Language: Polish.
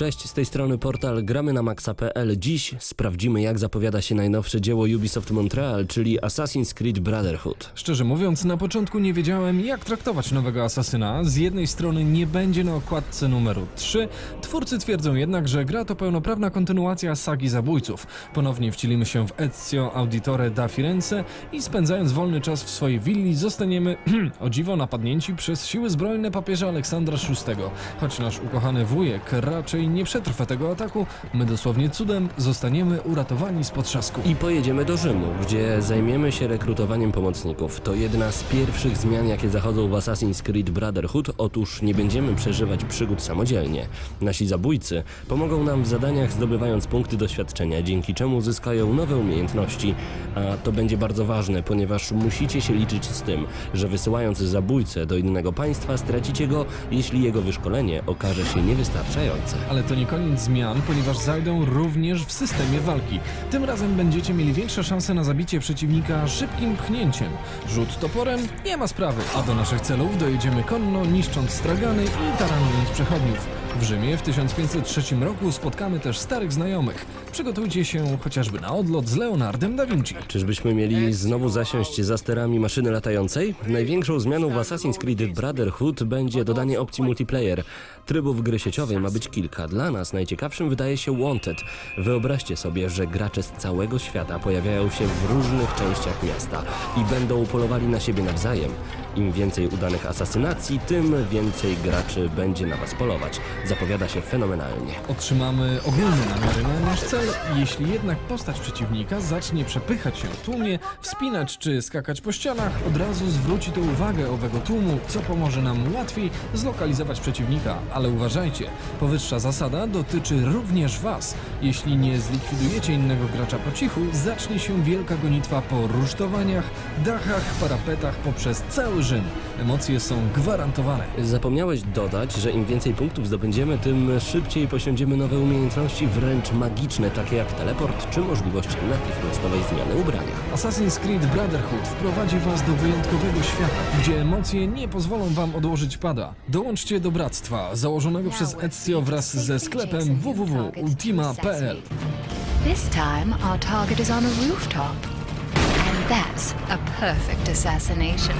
Cześć, z tej strony portal gramy na maxa.pl. Dziś sprawdzimy jak zapowiada się najnowsze dzieło Ubisoft Montreal, czyli Assassin's Creed Brotherhood. Szczerze mówiąc, na początku nie wiedziałem, jak traktować nowego asasyna. Z jednej strony nie będzie na okładce numeru 3, twórcy twierdzą jednak, że gra to pełnoprawna kontynuacja sagi zabójców. Ponownie wcielimy się w Ezio Auditore da Firenze i spędzając wolny czas w swojej willi zostaniemy, o dziwo, napadnięci przez siły zbrojne papieża Aleksandra VI. Choć nasz ukochany wujek raczej nie przetrwa tego ataku, my dosłownie cudem zostaniemy uratowani z potrzasku. I pojedziemy do Rzymu, gdzie zajmiemy się rekrutowaniem pomocników. To jedna z pierwszych zmian, jakie zachodzą w Assassin's Creed Brotherhood. Otóż nie będziemy przeżywać przygód samodzielnie. Nasi zabójcy pomogą nam w zadaniach, zdobywając punkty doświadczenia, dzięki czemu zyskają nowe umiejętności. A to będzie bardzo ważne, ponieważ musicie się liczyć z tym, że wysyłając zabójcę do innego państwa, stracicie go, jeśli jego wyszkolenie okaże się niewystarczające. Ale to nie koniec zmian, ponieważ zajdą również w systemie walki. Tym razem będziecie mieli większe szanse na zabicie przeciwnika szybkim pchnięciem. Rzut toporem nie ma sprawy, a do naszych celów dojedziemy konno, niszcząc stragany i taranując przechodniów. W Rzymie w 1503 roku spotkamy też starych znajomych. Przygotujcie się chociażby na odlot z Leonardem da Vinci. Czyżbyśmy mieli znowu zasiąść za sterami maszyny latającej? Największą zmianą w Assassin's Creed Brotherhood będzie dodanie opcji multiplayer. Trybów gry sieciowej ma być kilka. Dla nas najciekawszym wydaje się Wanted. Wyobraźcie sobie, że gracze z całego świata pojawiają się w różnych częściach miasta i będą polowali na siebie nawzajem. Im więcej udanych asasynacji, tym więcej graczy będzie na was polować. Zapowiada się fenomenalnie. Otrzymamy ogólne namiary na nasz cel. Jeśli jednak postać przeciwnika zacznie przepychać się w tłumie, wspinać czy skakać po ścianach, od razu zwróci to uwagę owego tłumu, co pomoże nam łatwiej zlokalizować przeciwnika. Ale uważajcie, powyższa zasada dotyczy również Was. Jeśli nie zlikwidujecie innego gracza po cichu, zacznie się wielka gonitwa po rusztowaniach, dachach, parapetach poprzez cały Rzym. Emocje są gwarantowane. Zapomniałeś dodać, że im więcej punktów zdobędziemy, tym szybciej posiądziemy nowe umiejętności, wręcz magiczne, takie jak teleport czy możliwość natychmiastowej zmiany ubrania. Assassin's Creed Brotherhood wprowadzi Was do wyjątkowego świata, gdzie emocje nie pozwolą Wam odłożyć pada. Dołączcie do bractwa założonego przez Ezio wraz ze sklepem www.ultima.pl. This time, our target is on a rooftop. And that's a perfect assassination.